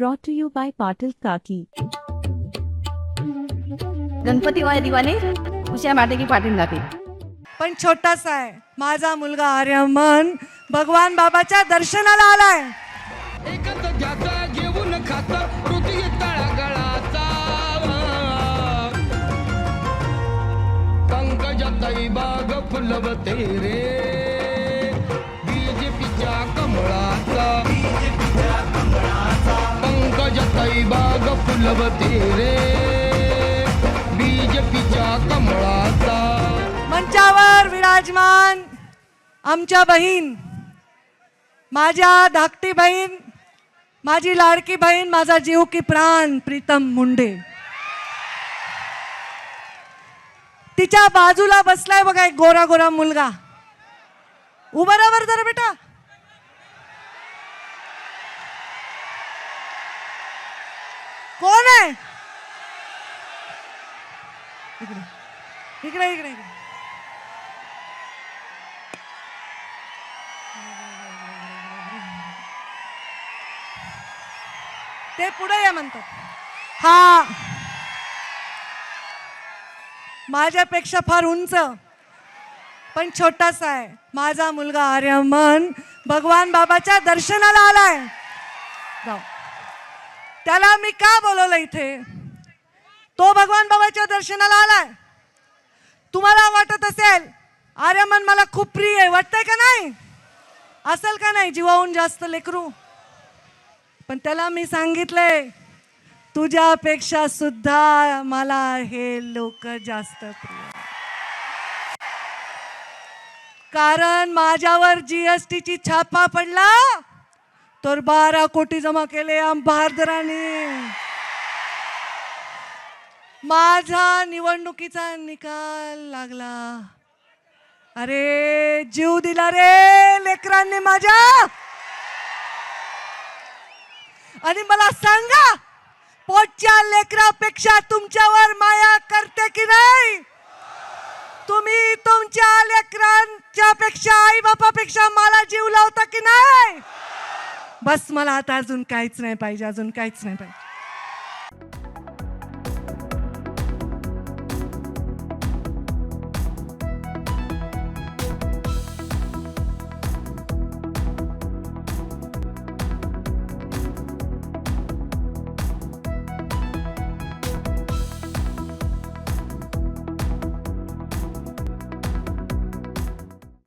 brought to you by Patil Kaki. Ganpati Y दिवाने उशा माटे की पाटील लाटे पण छोटासा आहे. माझा मुलगा आर्यमन भगवान बाबाच्या दर्शनाला आलाय. एकच घ्याचा घेऊन खाता हृदय तळागळाचा. पंकजाताई बाग फुलवते रे. बीजेपीच्या कमळाचा रे बीजेपीच्या कमळाचा. मंचावर विराजमान आमच्या बहीण माझ्या धाकटी बहीण माझी लाडकी बहीण माझा जीव की प्राण प्रीतम मुंडे. तिच्या बाजूला बसलाय बघा एक गोरा गोरा मुलगा. उभं राहा जरा बेटा. कोण आहे? इकडे. इकडे इकडे इकडे. ते पुढे या म्हणतात. हा. माझ्यापेक्षा फार उंच पण छोटासा आहे. माझा मुलगा आर्यमन भगवान बाबाच्या दर्शनाला आलाय. जाऊ. त्याला मी का बोलवलं इथे? तो भगवान बाबाच्या दर्शनाला आलाय. तुम्हाला वाटत असेल आर्यमन मला खूप प्रिय आहे वाटतंय का नाही? असेल का नाही? जीवाहून जास्त लेकरू. पण त्याला मी सांगितलंय तुझ्यापेक्षा सुद्धा मला हे लोक जास्त प्रिय कारण माझ्यावर जीएसटीची छापा पडला. तर बारा कोटी जमा केले अंबारदराने माझा निवडणुकीचा निकाल लागला. अरे जीव दिला रे लेकरांनी माझ्या. आणि मला सांगा पोटच्या लेकरापेक्षा तुमच्यावर माया करते की नाही? तुम्ही तुमच्या लेकरांच्या पेक्षा आई बापापेक्षा मला जीव लावता की नाही? बस मला आता अजून काहीच नाही पाहिजे अजून काहीच नाही पाहिजे.